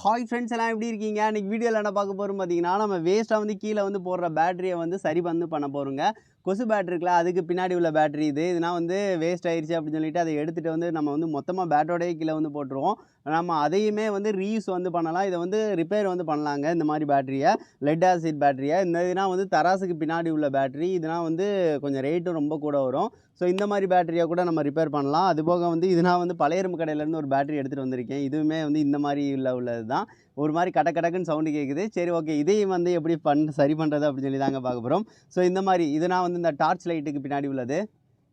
Hi friends எல்லாம் எப்படி இருக்கீங்க? இன்னைக்கு வீடியோவில் என்ன பார்க்க போகிறோம் பார்த்தீங்கன்னா நம்ம வேஸ்ட்டாக வந்து கீழே வந்து போடுற பேட்டரியை வந்து சரி வந்து பண்ண போகிறோங்க கொசு பேட்டரி இருக்குல்ல அதுக்கு பின்னாடி உள்ள பேட்டரி இது. இதுனா வந்து வேஸ்ட் ஆயிடுச்சு அப்படின்னு சொல்லிட்டு அதை எடுத்துகிட்டு வந்து நம்ம வந்து மொத்தமாக பேட்டோடய கீழே வந்து போட்டுருவோம். நம்ம அதையுமே வந்து ரீயூஸ் வந்து பண்ணலாம். இதை வந்து ரிப்பேர் வந்து பண்ணலாங்க இந்த மாதிரி பேட்டரியை லெட் ஆசிட் பேட்டரியை இந்த இதுனா வந்து தராசுக்கு பின்னாடி உள்ள பேட்டரி இதுனா வந்து கொஞ்சம் ரேட்டும் ரொம்ப கூட வரும். ஸோ இந்த மாதிரி பேட்டரியை கூட நம்ம ரிப்பேர் பண்ணலாம். அது போக வந்து இது நான் வந்து பழைய கடையிலேருந்து ஒரு பேட்டரி எடுத்துகிட்டு வந்திருக்கேன். இதுவுமே வந்து இந்த மாதிரி உள்ள உள்ளது தான் ஒரு மாதிரி கட கடக்குன்னு சவுண்டு கேட்குது சரி ஓகே இதையும் வந்து எப்படி பண் சரி பண்ணுறது அப்படின்னு சொல்லி தாங்க பார்க்க போகிறோம் ஸோ இந்த மாதிரி இதனால் வந்து இந்த டார்ச் லைட்டுக்கு பின்னாடி உள்ளது.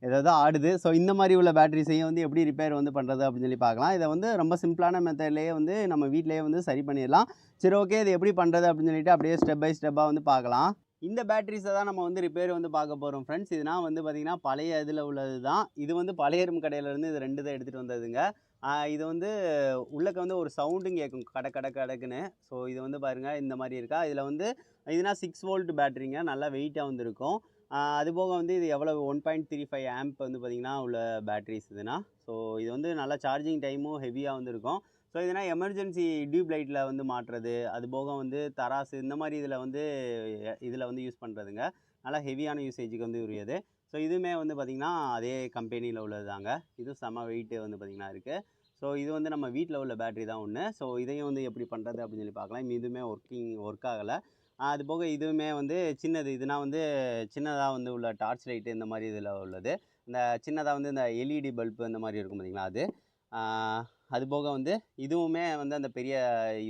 ஏதாவது ஆடுது. ஸோ இந்த மாதிரி உள்ள பேட்டரிஸையும் வந்து எப்படி ரிப்பேர் வந்து பண்ணுறது அப்படின்னு சொல்லி பார்க்கலாம். இதை வந்து ரொம்ப சிம்பிளான மெத்தட்லேயே வந்து நம்ம வீட்டிலேயே வந்து சரி பண்ணிடலாம். சரி ஓகே இது எப்படி பண்ணுறது அப்படின்னு சொல்லிட்டு அப்படியே ஸ்டெப் பை ஸ்டெப்பாக வந்து பார்க்கலாம். இந்த பேட்டரிஸை தான் நம்ம வந்து ரிப்பேர் வந்து பார்க்க போகிறோம் ஃப்ரெண்ட்ஸ் இதுனா வந்து பார்த்திங்கன்னா பழைய இதில் உள்ளது தான் இது வந்து பழைய இரும்பு கடையிலேருந்து இது ரெண்டு தான் எடுத்துகிட்டு வந்ததுங்க. இது வந்து உள்ளக்க வந்து ஒரு சவுண்டும் கேட்கும். கட கட கடக்குன்னு. ஸோ இது வந்து பாருங்கள் இந்த மாதிரி இருக்கா? இதில் வந்து இதுனா சிக்ஸ் வோல்ட் பேட்டரிங்க நல்லா வெயிட்டாக வந்துருக்கும். அதுபோக அது போக வந்து இது எவ்வளோ one point three five amp வந்து பார்த்திங்கன்னா உள்ள பேட்டரிஸ் இதுனா. ஸோ இது வந்து நல்லா சார்ஜிங் டைமும் ஹெவியாக வந்து இருக்கும் ஸோ இதுனா எமர்ஜென்சி டியூப் லைட்டில் வந்து மாட்டுறது அது போக வந்து தராசு இந்த மாதிரி இதில் வந்து இதில் வந்து யூஸ் பண்ணுறதுங்க நல்லா ஹெவியான யூசேஜுக்கு வந்து உரியது. ஸோ இதுவுமே வந்து பார்த்திங்கன்னா அதே கம்பெனியில் உள்ளது தாங்க இதுவும் செம வெயிட்டு வந்து பார்த்திங்கன்னா இருக்குது ஸோ இது வந்து நம்ம வீட்டில் உள்ள பேட்டரி தான் ஒன்று ஸோ இதையும் வந்து எப்படி பண்ணுறது அப்படின்னு சொல்லி பார்க்கலாம் இதுவுமே ஒர்க்கிங் ஒர்க் ஆகலை. அது போக இதுவுமே வந்து சின்னது. இதுனா வந்து சின்னதாக வந்து உள்ள டார்ச் லைட்டு இந்த மாதிரி இதில் உள்ளது. இந்த சின்னதாக வந்து இந்த எல்இடி பல்பு இந்த மாதிரி இருக்கும் பார்த்திங்களா அது. அது போக வந்து இதுவுமே வந்து அந்த பெரிய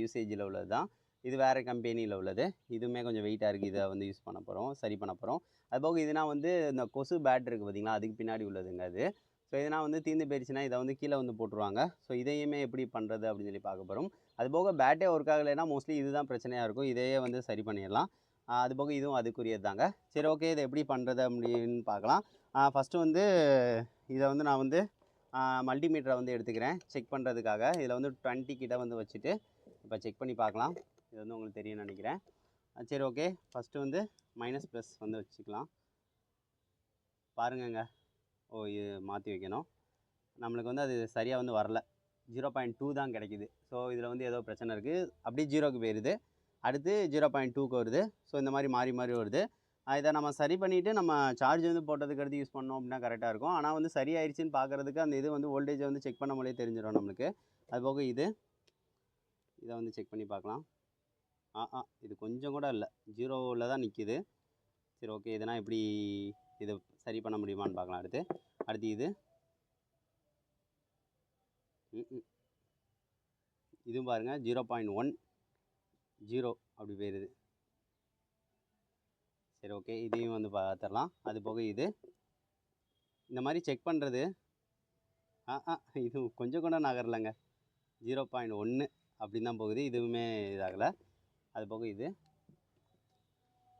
யூசேஜில் உள்ளது தான் இது வேறு கம்பெனியில் உள்ளது. இதுவுமே கொஞ்சம் வெயிட்டாக இருக்குது இதை வந்து யூஸ் பண்ண போகிறோம் சரி பண்ண போகிறோம் அது போக இதுனா வந்து இந்த கொசு பேட் இருக்குது பார்த்தீங்களா அதுக்கு பின்னாடி உள்ளதுங்க அது. ஸோ இதனால் வந்து தீர்ந்து போயிடுச்சுன்னா இதை வந்து கீழே வந்து போட்டுருவாங்க. ஸோ இதையுமே எப்படி பண்ணுறது அப்படின்னு சொல்லி பார்க்க போகிறோம் அது போக பேட்டே ஒர்க் ஆகலைன்னா மோஸ்ட்லி இதுதான் பிரச்சனையாக இருக்கும். இதையே வந்து சரி பண்ணிடலாம். அது போக இதுவும் அதுக்குரியது தாங்க. சரி ஓகே இதை எப்படி பண்ணுறது அப்படின்னு பார்க்கலாம். ஃபஸ்ட்டு வந்து இதை வந்து நான் வந்து மல்டிமீட்டரை வந்து எடுத்துக்கிறேன். செக் பண்ணுறதுக்காக இதில் வந்து டுவெண்ட்டி கிட்ட வந்து வச்சுட்டு இப்போ செக் பண்ணி பார்க்கலாம். இது வந்து உங்களுக்கு தெரியும்னு நினைக்கிறேன். சரி ஓகே ஃபஸ்ட்டு வந்து மைனஸ் ப்ளஸ் வந்து வச்சுக்கலாம். பாருங்கங்க. ஓ இது மாற்றி வைக்கணும். நம்மளுக்கு வந்து அது சரியாக வந்து வரல. ஜீரோ பாயிண்ட் டூ தான் கிடைக்கிது. ஸோ இதில் வந்து ஏதோ பிரச்சனை இருக்குது அப்படியே ஜீரோக்கு போயிடுது அடுத்து ஜீரோ பாயிண்ட் டூக்கு வருது. ஸோ இந்த மாதிரி மாறி மாறி வருது. இதை நம்ம சரி பண்ணிவிட்டு நம்ம சார்ஜ் வந்து போட்டதுக்கு அடுத்து யூஸ் பண்ணோம் அப்படின்னா கரெக்டாக இருக்கும். ஆனால் வந்து சரியாயிருச்சுன்னு பார்க்குறதுக்கு அந்த இது வந்து வோல்டேஜை வந்து செக் பண்ண முடியே தெரிஞ்சிடும் நம்மளுக்கு. அதுபோக இது. இதை வந்து செக் பண்ணி பார்க்கலாம். ஆ ஆ இது கொஞ்சம் கூட இல்லை. ஜீரோவில் தான் நிற்கிது சரி ஓகே இதனா எப்படி இது சரி பண்ண முடியுமான்னு பார்க்கலாம். அடுத்து அடுத்து இது. ம், ம். இதுவும் பாருங்கள் ஜீரோ பாயிண்ட் ஒன் ஜீரோ அப்படி போயிடுது சரி ஓகே இதையும் வந்து பார்த்துடலாம் அது போக இது. இந்த மாதிரி செக் பண்ணுறது ஆ ஆ இது கொஞ்சம் கூட நகரலைங்க. ஜீரோ பாயிண்ட் ஒன்று அப்படின்னு தான் போகுது. இதுவுமே இதாகலை. அது போக இது.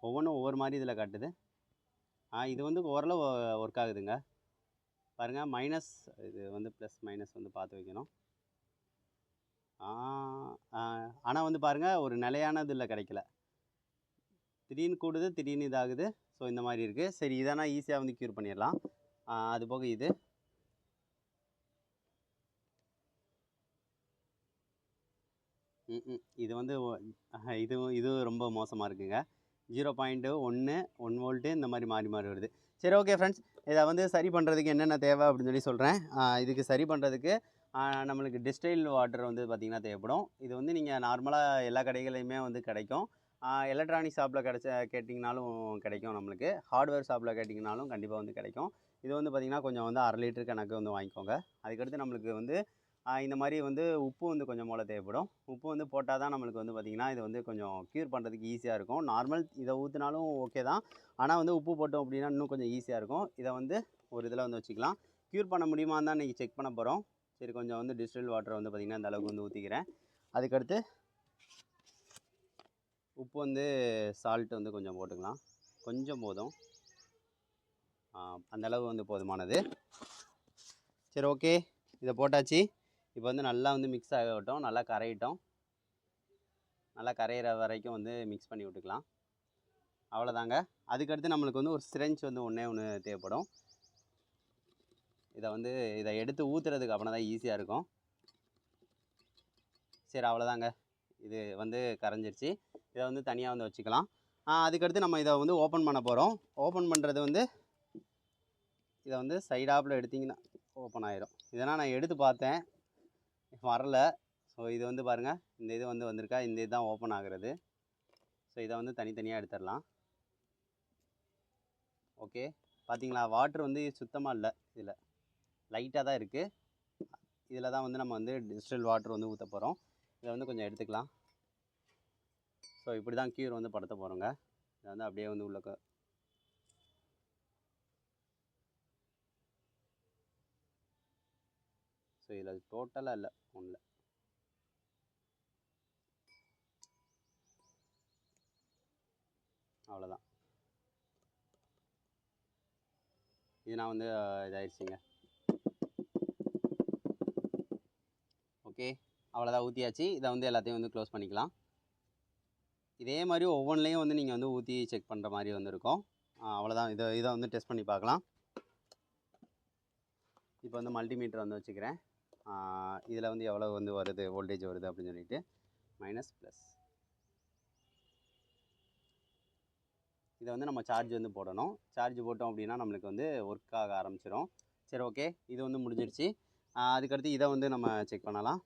ஒவ்வொன்றும் ஒவ்வொரு மாதிரி இதில் காட்டுது. ஆ இது வந்து ஓரளவு ஒர்க் ஆகுதுங்க. பாருங்கள் மைனஸ் இது வந்து ப்ளஸ் மைனஸ் வந்து பார்த்து வைக்கணும். ஆனால் வந்து பாருங்கள் ஒரு நிலையானது இல்லை கிடைக்கல. திடீர்னு கூடுது திடீர்னு இதாகுது. ஸோ இந்த மாதிரி இருக்குது சரி இதனா ஈஸியாக வந்து க்யூர் பண்ணிடலாம். அது போக இது. இது வந்து இதுவும் இதுவும் ரொம்ப மோசமாக இருக்குங்க. ஜீரோ பாயிண்ட்டு ஒன்று ஒன் வோல்ட்டு இந்த மாதிரி மாறி மாறி வருது. சரி ஓகே ஃப்ரெண்ட்ஸ். இதை வந்து சரி பண்ணுறதுக்கு என்னென்ன தேவை அப்படின்னு சொல்லி சொல்கிறேன் இதுக்கு சரி பண்ணுறதுக்கு நம்மளுக்கு டிஸ்டைல் வாட்டர் வந்து பார்த்திங்கன்னா தேவைப்படும். இது வந்து நீங்கள் நார்மலாக எல்லா கடைகளையுமே வந்து கிடைக்கும். எலக்ட்ரானிக் ஷாப்பில் கிடச்ச கேட்டிங்கனாலும் கிடைக்கும் நம்மளுக்கு. ஹார்ட்வேர் ஷாப்பில் கேட்டிங்கனாலும் கண்டிப்பாக வந்து கிடைக்கும். இது வந்து பார்த்திங்கன்னா கொஞ்சம் வந்து அரை லிட்டர் கணக்கு வந்து வாங்கிக்கோங்க. அதுக்கடுத்து நம்மளுக்கு வந்து இந்த மாதிரி வந்து உப்பு வந்து கொஞ்சம் போல் தேவைப்படும். உப்பு வந்து போட்டால் தான் நம்மளுக்கு வந்து பார்த்திங்கன்னா இது வந்து கொஞ்சம் க்யூர் பண்ணுறதுக்கு ஈஸியாக இருக்கும். நார்மல் இதை ஊற்றினாலும் ஓகே தான். ஆனால் வந்து உப்பு போட்டோம் அப்படின்னா இன்னும் கொஞ்சம் ஈஸியாக இருக்கும். இதை வந்து ஒரு இதில் வந்து வச்சுக்கலாம். க்யூர் பண்ண முடியுமான்னு தான் இன்றைக்கி செக் பண்ண போகிறோம் சரி கொஞ்சம் வந்து டிஸ்டில் வாட்டர் வந்து பார்த்திங்கன்னா அந்த அளவுக்கு வந்து ஊற்றிக்கிறேன் அதுக்கடுத்து உப்பு வந்து சால்ட் வந்து கொஞ்சம் போட்டுக்கலாம். கொஞ்சம் போதும். அந்தளவு அந்த அளவு வந்து போதுமானது. சரி ஓகே இதை போட்டாச்சு. இப்போ வந்து நல்லா வந்து மிக்ஸ் ஆகட்டும் நல்லா கரையிட்டோம். நல்லா கரையிற வரைக்கும் வந்து மிக்ஸ் பண்ணி விட்டுக்கலாம். அவ்வளோதாங்க. அதுக்கடுத்து நம்மளுக்கு வந்து ஒரு சிரஞ்ச் வந்து ஒன்றே ஒன்று தேவைப்படும். இதை வந்து இதை எடுத்து ஊற்றுறதுக்கு அப்புறம் தான் ஈஸியாக இருக்கும். சரி அவ்வளோதாங்க. இது வந்து கரைஞ்சிருச்சு. இதை வந்து தனியாக வந்து வச்சுக்கலாம். அதுக்கடுத்து நம்ம இதை வந்து ஓப்பன் பண்ண போகிறோம் ஓப்பன் பண்ணுறது வந்து இதை வந்து சைடாப்பில் எடுத்திங்கன்னா ஓப்பன் ஆயிரும். இதெல்லாம் நான் எடுத்து பார்த்தேன். வரல. ஸோ இது வந்து பாருங்கள் இந்த இது வந்து வந்திருக்கா. இந்த இதுதான் ஓப்பன் ஆகிறது. ஸோ இதை வந்து தனித்தனியாக எடுத்துடலாம். ஓகே பார்த்தீங்களா வாட்ரு வந்து சுத்தமாக இல்லை இதில். லைட்டாக தான் இருக்குது இதில் தான் வந்து நம்ம வந்து டிஜிட்டல் வாட்ரு வந்து ஊற்ற போகிறோம் இதை வந்து கொஞ்சம் எடுத்துக்கலாம். ஸோ இப்படி தான் க்யூர் வந்து படுத்த போகிறோங்க இதை வந்து அப்படியே வந்து உள்ள ஸோ இதில் டோட்டலாக இல்லை ஒன்றில் அவ்வளோதான் இது நான் வந்து இதாகிடுச்சிங்க ஓகே அவ்வளோதான் ஊற்றியாச்சு இதை வந்து எல்லாத்தையும் வந்து க்ளோஸ் பண்ணிக்கலாம். இதே மாதிரி ஒவ்வொன்றிலையும் வந்து நீங்கள் வந்து ஊற்றி செக் பண்ணுற மாதிரி வந்து இருக்கும் அவ்வளோதான் இதை இதை வந்து டெஸ்ட் பண்ணி பார்க்கலாம். இப்போ வந்து மல்டிமீட்டர் வந்து வச்சுக்கிறேன். இதில் வந்து எவ்வளோ வந்து வருது? வோல்டேஜ் வருது அப்படின்னு சொல்லிட்டு மைனஸ் ப்ளஸ் இதை வந்து நம்ம சார்ஜ் வந்து போடணும். சார்ஜ் போட்டோம் அப்படின்னா நம்மளுக்கு வந்து ஒர்க் ஆக ஆரம்பிச்சிடும் சரி ஓகே இது வந்து முடிஞ்சிருச்சு. அதுக்கடுத்து இதை வந்து நம்ம செக் பண்ணலாம்.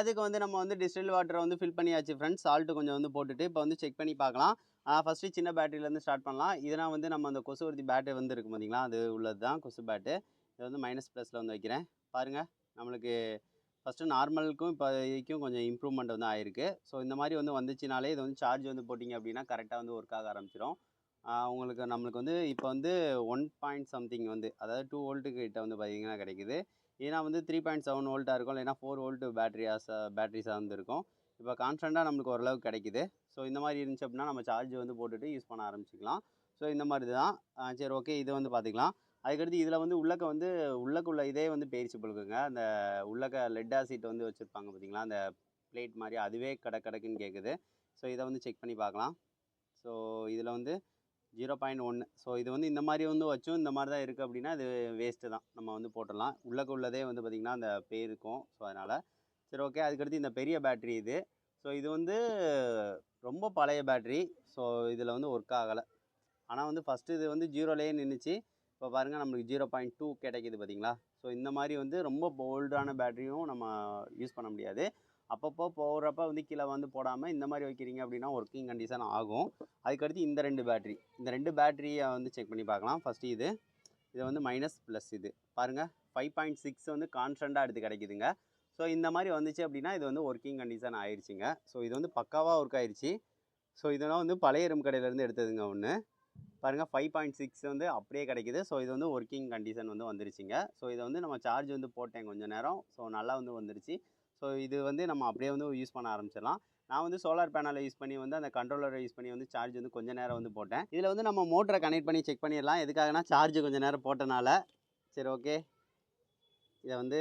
அதுக்கு எல்லாத்துக்கும் வந்து நம்ம வந்து டிஸ்டில் வாட்டரை வந்து ஃபில் பண்ணியாச்சு ஃப்ரெண்ட்ஸ் சால்ட்டு கொஞ்சம் வந்து போட்டுட்டு இப்போ வந்து செக் பண்ணி பார்க்கலாம். ஃபஸ்ட்டு சின்ன பேட்டரியிலேருந்து ஸ்டார்ட் பண்ணலாம். இதெல்லாம் வந்து நம்ம அந்த கொசுவர்த்தி பேட்டு வந்து இருக்கும் பார்த்திங்களா அது உள்ளது தான் கொசு பேட்டு இது வந்து மைனஸ் ப்ளஸில் வந்து வைக்கிறேன். பாருங்கள் நம்மளுக்கு ஃபஸ்ட்டு நார்மலுக்கும் இப்போ இதுக்கும் கொஞ்சம் இம்ப்ரூவ்மெண்ட் வந்து ஆயிருக்கு. ஸோ இந்த மாதிரி வந்து வந்துச்சுனாலே இது வந்து சார்ஜ் வந்து போட்டிங்க அப்படின்னா கரெக்டாக வந்து ஒர்க் ஆக ஆரம்பிச்சிடும் உங்களுக்கு நம்மளுக்கு வந்து இப்போ வந்து ஒன் பாயிண்ட் சம்திங் வந்து அதாவது டூ வோல்ட்டுக்கு கிட்ட வந்து பார்த்திங்கன்னா கிடைக்குது. ஏன்னா வந்து த்ரீ பாயிண்ட் செவன் வோல்ட்டாக இருக்கும் இல்லைன்னா ஃபோர் வோல்ட்டு பேட்டரியாஸா பேட்டரிஸாக வந்துருக்கும் இப்போ கான்ஸ்டண்ட்டாக நம்மளுக்கு ஓரளவுக்கு கிடைக்குது. ஸோ இந்த மாதிரி இருந்துச்சு அப்படின்னா நம்ம சார்ஜ் வந்து போட்டுட்டு யூஸ் பண்ண ஆரம்பிச்சிக்கலாம். ஸோ இந்த மாதிரி தான் சரி ஓகே இது வந்து பார்த்துக்கலாம். அதுக்கடுத்து இதில் வந்து உள்ளக்க வந்து உள்ளக்குள்ள இதே வந்து பேரிச்சு பழுக்குங்க அந்த உள்ளக்க லெட் ஆசிட் வந்து வச்சுருப்பாங்க பார்த்தீங்களா அந்த பிளேட் மாதிரி அதுவே கடக் கடக்குன்னு கேட்குது ஸோ இதை வந்து செக் பண்ணி பார்க்கலாம். ஸோ இதில் வந்து ஜீரோ பாயிண்ட் ஒன்று ஸோ இது வந்து இந்த மாதிரி வந்து வச்சும் இந்த மாதிரி தான் இருக்குது அப்படின்னா இது வேஸ்ட்டு தான். நம்ம வந்து போட்டுடலாம். உள்ளக்கு உள்ளதே வந்து பார்த்திங்கன்னா அந்த பே இருக்கும். ஸோ அதனால் சரி ஓகே அதுக்கடுத்து இந்த பெரிய பேட்ரி இது. ஸோ இது வந்து ரொம்ப பழைய பேட்ரி ஸோ இதில் வந்து ஒர்க் ஆகலை. ஆனால் வந்து ஃபஸ்ட்டு இது வந்து ஜீரோலேயே நின்றுச்சு இப்போ பாருங்கள் நம்மளுக்கு ஜீரோ பாயிண்ட் டூ கிடைக்கிது பார்த்திங்களா ஸோ இந்த மாதிரி வந்து ரொம்ப போல்டான பேட்டரியும் நம்ம யூஸ் பண்ண முடியாது. அப்பப்போ போகிறப்ப வந்து கீழே வந்து போடாமல் இந்த மாதிரி வைக்கிறீங்க அப்படின்னா ஒர்க்கிங் கண்டிஷன் ஆகும். அதுக்கடுத்து இந்த ரெண்டு பேட்ரி இந்த ரெண்டு பேட்டரியை வந்து செக் பண்ணி பார்க்கலாம். ஃபஸ்ட்டு இது. இது வந்து மைனஸ் ப்ளஸ் இது. பாருங்கள் ஃபைவ் பாயிண்ட் சிக்ஸ் வந்து கான்ஸ்டண்ட்டாக எடுத்து கிடைக்குதுங்க. ஸோ இந்த மாதிரி வந்துச்சு அப்படின்னா இது வந்து ஒர்க்கிங் கண்டிஷன் ஆயிடுச்சுங்க ஸோ இது வந்து பக்காவாக ஒர்க் ஆயிடுச்சு ஸோ இதெல்லாம் வந்து பழைய எறும்பு கடையிலேருந்து எடுத்ததுங்க ஒன்று பாருங்கள் ஃபைவ் பாயிண்ட் சிக்ஸ் வந்து அப்படியே கிடைக்குது. ஸோ இது வந்து ஒர்க்கிங் கண்டிஷன் வந்து வந்துருச்சுங்க. ஸோ இதை வந்து நம்ம சார்ஜ் வந்து போட்டேன் கொஞ்சம் நேரம். ஸோ நல்லா வந்து வந்துருச்சு. ஸோ இது வந்து நம்ம அப்படியே வந்து யூஸ் பண்ண ஆரம்பிச்சிடலாம். நான் வந்து சோலார் பேனலை யூஸ் பண்ணி வந்து அந்த கண்ட்ரோலரை யூஸ் பண்ணி வந்து சார்ஜ் வந்து கொஞ்சம் நேரம் வந்து போட்டேன். இதில் வந்து நம்ம மோட்டரை கனெக்ட் பண்ணி செக் பண்ணிடலாம். எதுக்காகனா சார்ஜ் கொஞ்ச நேரம் போட்டனால. சரி ஓகே இதை வந்து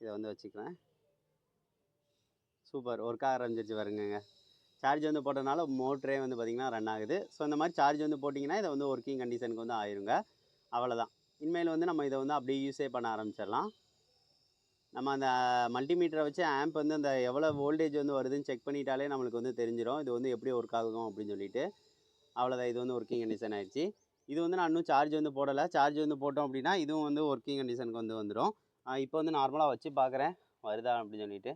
இதை வந்து வச்சுக்கிறேன். சூப்பர். ஒர்க் ஆக ஆரம்பிச்சிருச்சு வருங்க சார்ஜ் வந்து போட்டதுனால மோட்டரே வந்து பார்த்திங்கன்னா ரன் ஆகுது. ஸோ இந்த மாதிரி சார்ஜ் வந்து போட்டிங்கன்னா இதை வந்து ஒர்க்கிங் கண்டிஷனுக்கு வந்து ஆயிருங்க. அவ்வளோதான் இனிமேல் வந்து நம்ம இதை வந்து அப்படியே யூஸே பண்ண ஆரம்பிச்சிடலாம். நம்ம அந்த மல்டிமீட்டரை வச்சு ஆம்ப் வந்து அந்த எவ்வளோ வோல்டேஜ் வந்து வருதுன்னு செக் பண்ணிட்டாலே நம்மளுக்கு வந்து தெரிஞ்சிடும் இது வந்து எப்படி ஒர்க் ஆகும் அப்படின்னு சொல்லிட்டு. அவ்வளோதான். இது வந்து ஒர்க்கிங் கண்டிஷன் ஆகிடுச்சு இது வந்து நான் இன்னும் சார்ஜ் வந்து போடலை. சார்ஜ் வந்து போட்டோம் அப்படின்னா இதுவும் வந்து ஒர்க்கிங் கண்டிஷனுக்கு வந்து வந்துடும் இப்போ வந்து நார்மலாக வச்சு பார்க்குறேன். வருதா அப்படின்னு சொல்லிட்டு.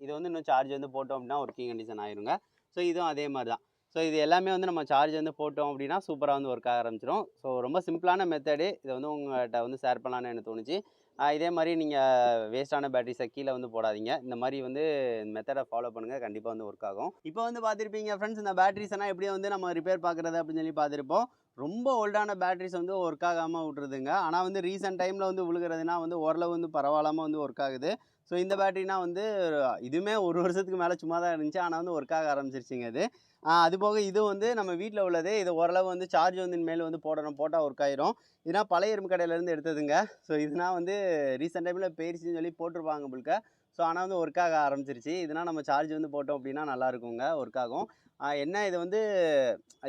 இது வந்து இன்னும் சார்ஜ் வந்து போட்டோம் அப்படின்னா ஒர்க்கிங் கண்டிஷன் ஆயிருங்க. ஸோ இதுவும் அதே மாதிரி தான் ஸோ இது எல்லாமே வந்து நம்ம சார்ஜ் வந்து போட்டோம் அப்படின்னா சூப்பராக வந்து ஒர்க் ஆக ஆரம்பிச்சிடும் ஸோ ரொம்ப சிம்பிளான மெத்தடு இதை வந்து உங்கள்கிட்ட வந்து ஷேர் பண்ணலான்னு எனக்கு தோணுச்சு. இதே மாதிரி நீங்கள் வேஸ்ட்டான பேட்டரிஸை கீழே வந்து போடாதீங்க. இந்த மாதிரி வந்து மெத்தடை ஃபாலோ பண்ணுங்கள் கண்டிப்பாக வந்து ஒர்க் ஆகும். இப்போ வந்து பார்த்துருப்பீங்க ஃப்ரெண்ட்ஸ் இந்த பேட்டரிஸ் எல்லாம் எப்படி வந்து நம்ம ரிப்பேர் பார்க்குறது அப்படின்னு சொல்லி பார்த்துருப்போம். ரொம்ப ஓல்டான பேட்டரிஸ் வந்து ஒர்க் ஆகாமல் விட்ருதுங்க ஆனால் வந்து ரீசெண்ட் டைமில் வந்து விழுகிறதுனா வந்து ஓரளவு வந்து பரவாயில்லாமல் வந்து ஒர்க் ஆகுது. ஸோ இந்த பேட்டரினா வந்து இதுவுமே ஒரு வருஷத்துக்கு மேலே சும்மா தான் இருந்துச்சு. ஆனால் வந்து ஒர்க் ஆக ஆரம்பிச்சிருச்சுங்க அது போக இது வந்து நம்ம வீட்டில் உள்ளது இது ஓரளவு வந்து சார்ஜ் வந்து மேல் வந்து போடணும் போட்டால் ஒர்க் ஆயிரும். இதுனா பழைய எறும்பு கடையிலேருந்து எடுத்ததுங்க. ஸோ இதுனா வந்து ரீசெண்ட் டைமில் போயிருச்சுன்னு சொல்லி போட்டிருப்பாங்க உங்களுக்கு ஸோ ஆனால் வந்து ஒர்க் ஆக ஆரம்பிச்சிருச்சு. இதுனா நம்ம சார்ஜ் வந்து போட்டோம் அப்படின்னா நல்லா இருக்குங்க ஒர்க் ஆகும். என்ன இது வந்து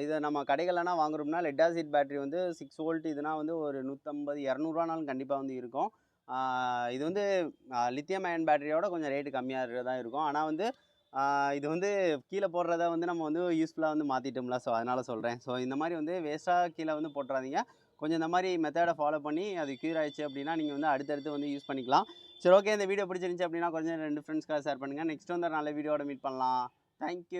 இதை நம்ம கடைகள்லாம் வாங்குறோம்னா லெட் ஆசிட் பேட்டரி வந்து சிக்ஸ் வோல்ட் இதுனா வந்து ஒரு நூற்றம்பது இரநூறுவானாலும் கண்டிப்பாக வந்து இருக்கும். இது வந்து லித்தியம் அயன் பேட்டரியோட கொஞ்சம் ரேட்டு கம்மியாக தான் இருக்கும். ஆனால் வந்து இது வந்து கீழே போடுறத வந்து நம்ம வந்து யூஸ்ஃபுல்லாக வந்து மாற்றிட்டோம்ல ஸோ அதனால் சொல்கிறேன் ஸோ இந்த மாதிரி வந்து வேஸ்ட்டாக கீழே வந்து போட்டுறாதீங்க. கொஞ்சம் இந்த மாதிரி மெத்தடை ஃபாலோ பண்ணி அது க்யூர் ஆயிடுச்சு அப்படின்னா நீங்கள் வந்து அடுத்தடுத்து வந்து யூஸ் பண்ணிக்கலாம். சரி ஓகே இந்த வீடியோ பிடிச்சிருந்துச்சி அப்படின்னா கொஞ்சம் ரெண்டு ஃப்ரெண்ட்ஸ்க்காக ஷேர் பண்ணுங்கள் நெக்ஸ்ட் வந்து நல்ல வீடியோட மீட் பண்ணலாம். தேங்க்யூ